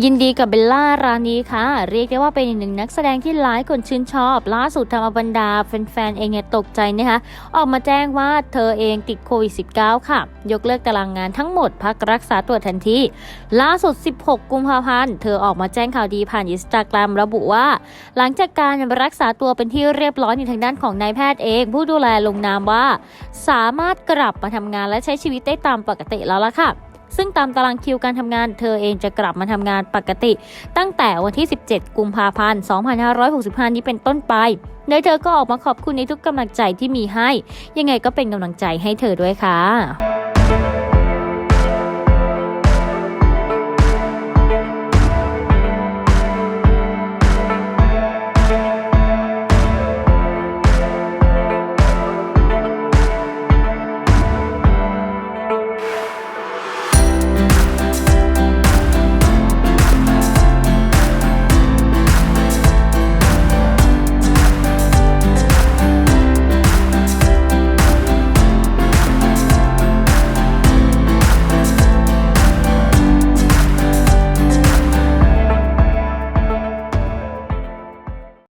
ยินดีกับเบลล่ารานีค่ะ เรียกได้ว่าเป็นหนึ่งนักแสดงที่หลายคนชื่นชอบ ล่าสุดทำเอาบรรดาแฟนๆเองเนี่ยตกใจนะคะออกมาแจ้งว่าเธอเองติดโควิด -19 ค่ะ ยกเลิกตารางงานทั้งหมดพักรักษาตัวทันที ล่าสุด 16 กุมภาพันธ์ เธอออกมาแจ้งข่าวดีผ่านอินสตาแกรมระบุว่า หลังจากการรักษาตัวเป็นที่เรียบร้อยในทางด้านของนายแพทย์เอง ผู้ดูแลลงนามว่า สามารถกลับมาทำงานและใช้ชีวิตได้ตามปกติแล้วล่ะค่ะ ซึ่งตามตารางคิวการทำงาน เธอเองจะกลับมาทำงานปกติ ตั้งแต่วันที่ 17 กุมภาพันธ์ 2565 นี้เป็นต้นไปโดยเธอก็ออกมาขอบคุณในทุกกำลังใจที่มีให้ ยังไงก็เป็นกำลังใจให้เธอด้วยค่ะ